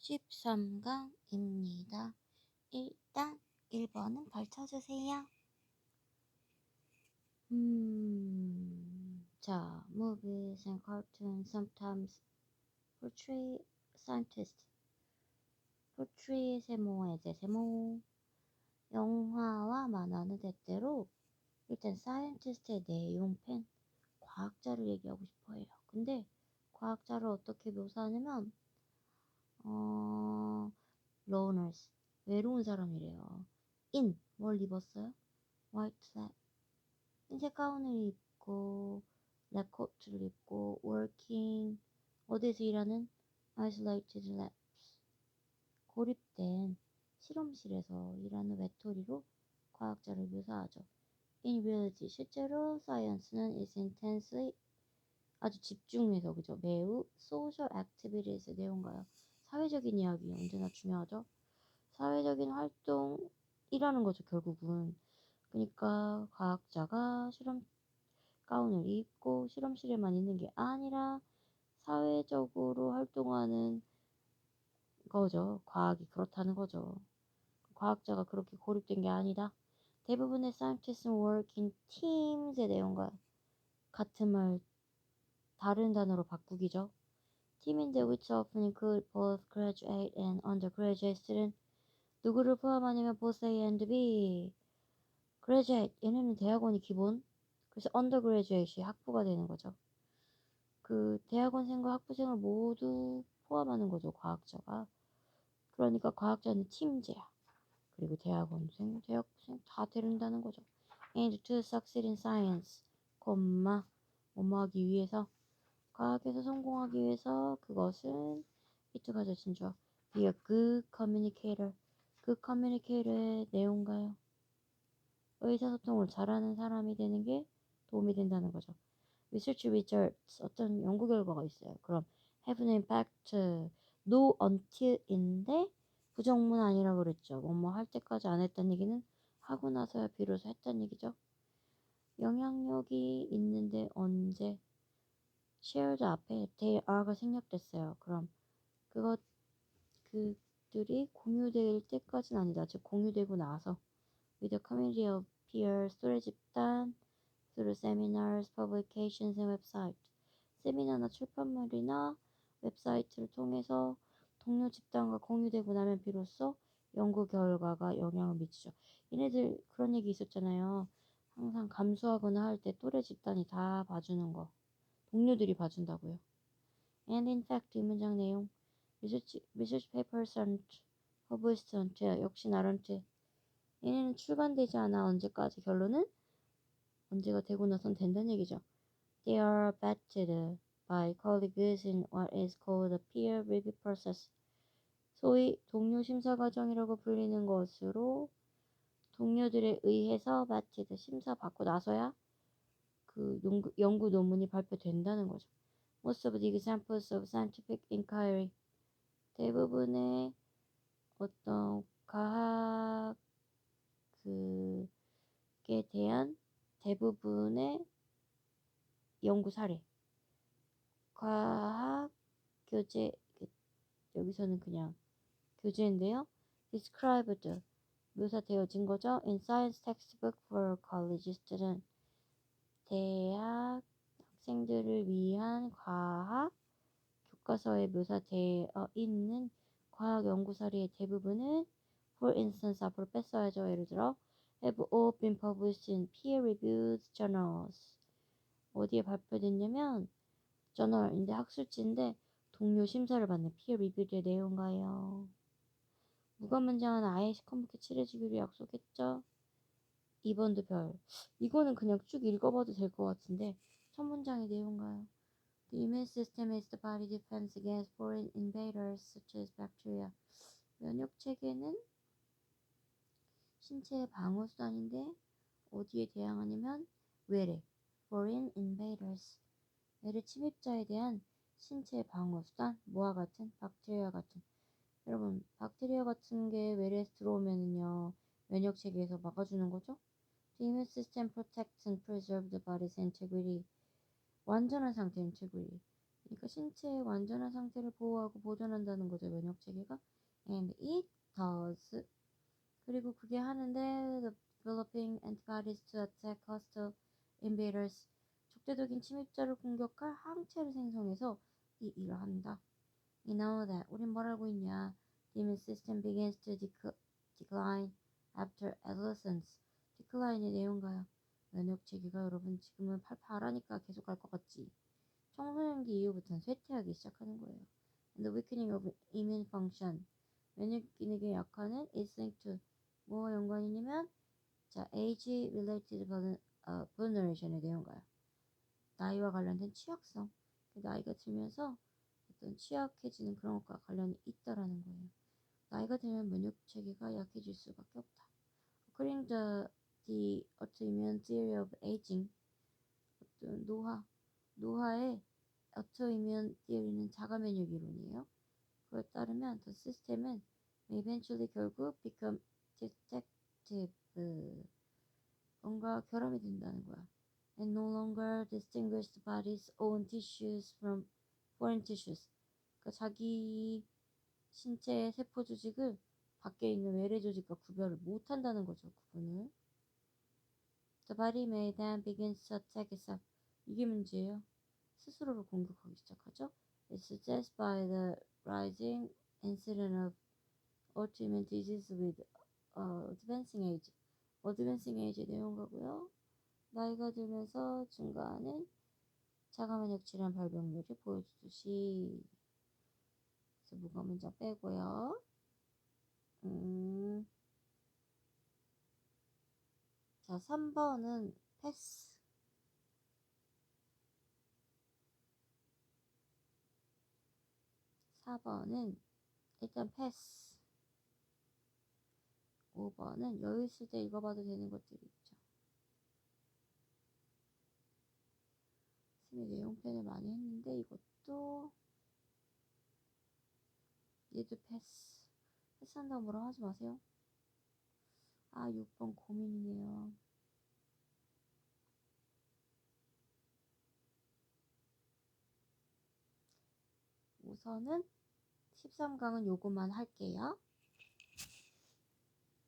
13강입니다. 일단 1번은 걸쳐주세요. 음, 자, movies and cartoons sometimes portray scientists. portray 세모, 에제 세모. 영화와 만화는 때때로 일단 사이언티스트의 내용펜, 과학자를 얘기하고 싶어 해요. 근데 과학자를 어떻게 묘사하냐면 어, loners, 외로운 사람이래요. in, 뭘 입었어요? white flat. 흰색 가운을 입고, 랩 코트를 입고, working, 어디서 일하는? isolated labs. 고립된 실험실에서 일하는 외톨이로 과학자를 묘사하죠. in reality, 실제로 science는 is intensely 아주 집중해서 그죠? 매우 social activities의 내용가요. 사회적인 이야기 언제나 중요하죠. 사회적인 활동이라는 거죠, 결국은. 그러니까 과학자가 실험 가운을 입고 실험실에만 있는 게 아니라 사회적으로 활동하는 거죠. 과학이 그렇다는 거죠. 과학자가 그렇게 고립된 게 아니다. 대부분의 scientists work in teams의 내용과 같은 말 다른 단어로 바꾸기죠. 팀인데 which often include both graduate and undergraduate student. 누구를 포함하냐면 both A and B. graduate 얘네는 대학원이 기본. 그래서 undergraduate이 학부가 되는 거죠. 그 대학원생과 학부생을 모두 포함하는 거죠. 과학자가. 그러니까 과학자는 팀제야. 그리고 대학원생, 대학생 다 데린다는 거죠. And to succeed in science, 콤마, 뭐뭐하기 위해서 과학에서 성공하기 위해서 그것은 이쪽 가져 진주어 be a good communicator. 그 커뮤니케이터의 내용가요. 의사소통을 잘하는 사람이 되는 게 도움이 된다는 거죠. Research results. 어떤 연구 결과가 있어요. 그럼 have an impact. No until인데 부정문 아니라고 그랬죠. 뭐뭐 할 때까지 안 했다는 얘기는 하고 나서야 비로소 했다는 얘기죠. 영향력이 있는데 언제 shared 앞에 they are가 생략됐어요. 그럼 그것 그들이 공유될 때까지는 아니다. 즉 공유되고 나서 with a community of peers 소리 집단 through seminars, publications and website 세미나나 출판물이나 웹사이트를 통해서 동료 집단과 공유되고 나면 비로소 연구 결과가 영향을 미치죠. 얘네들 그런 얘기 있었잖아요. 항상 감수하거나 할 때 또래 집단이 다 봐주는 거. 동료들이 봐준다고요. And in fact, 이 문장 내용 research, research papers aren't published until 역시 나런트 얘네는 출간되지 않아 언제까지 결론은 언제가 되고 나선 된다는 얘기죠. They are vetted by colleagues in what is called a peer review process. 소위 동료 심사 과정이라고 불리는 것으로 동료들에 의해서 vetted 심사 받고 나서야 그 연구, 연구 논문이 발표된다는 거죠. Most of the examples of scientific inquiry 대부분의 어떤 과학 그에 대한 대부분의 연구 사례 과학 교재 여기서는 그냥 교재인데요. described 묘사되어진 거죠. in science textbook for college student 대학 학생들을 위한 과학 교과서에 묘사되어 있는 과학 연구 사례의 대부분은 for instance 앞으로 뺐어야죠. 예를 들어 have all been published in peer-reviewed journals 어디에 발표됐냐면 저널인데 학술지인데 동료 심사를 받는 peer-reviewed의 내용가요. 무관 문장은 아예 시커멓게 칠해주기로 약속했죠. 2번도 별. 이거는 그냥 쭉 읽어봐도 될 것 같은데 첫 문장의 내용가요. The immune system is the body defense against foreign invaders such as bacteria. 면역 체계는 신체의 방어 수단인데 어디에 대항하냐면 외래 foreign invaders 외래 침입자에 대한 신체 방어 수단 뭐와 같은 박테리아 같은 여러분 박테리아 같은 게 외래에서 들어오면은요 면역 체계에서 막아주는 거죠. The immune system protects and preserves the body's integrity. 완전한 상태 integrity. 그러니까 신체의 완전한 상태를 보호하고 보존한다는 거죠. 면역 체계가. And it does. 그리고 그게 하는데 developing antibodies to attack hostile invaders. 적대적인 침입자를 공격할 항체를 생성해서 이 일을 한다. We know that. 우린 뭘 알고 있냐? The immune system begins to dec- decline after adolescence. decline의 내용가요. 면역 체계가 여러분 지금은 팔팔하니까 계속 갈 것 같지. 청소년기 이후부터는 쇠퇴하기 시작하는 거예요. And the weakening of immune function. 면역 기능의 약화는 is linked to 뭐와 연관이냐면 자 age related 어, vulneration의 내용가요. 나이와 관련된 취약성. 그 나이가 들면서 어떤 취약해지는 그런 것과 관련이 있다라는 거예요. 나이가 들면 면역 체계가 약해질 수밖에 없다. According to the autoimmune theory of aging, 어떤 노화, 노화의 autoimmune theory는 자가 면역 이론이에요. 그에 따르면 the system은 may eventually 결국 become defective. 뭔가 결함이 된다는 거야. And no longer distinguish the body's own tissues from foreign tissues. 그러니까 자기 신체의 세포 조직을 밖에 있는 외래 조직과 구별을 못 한다는 거죠. 구분을. The body may then begin to attack itself. 이게 문제예요. 스스로를 공격하기 시작하죠. It's suggested by the rising incidence of autoimmune disease with uh, advancing age. advancing age의 내용가고요. 나이가 들면서 증가하는 자가면역 질환 발병률이 보여주듯이 그래서 무거 문자 빼고요. 음. 자, 3번은 패스. 4번은 일단 패스. 5번은 여유 있을 때 읽어봐도 되는 것들이 있죠. 쌤이 내용편을 많이 했는데 이것도 얘도 패스. 패스한다고 뭐라 하지 마세요. 아, 6번 고민이네요. 우선은 13강은 요것만 할게요.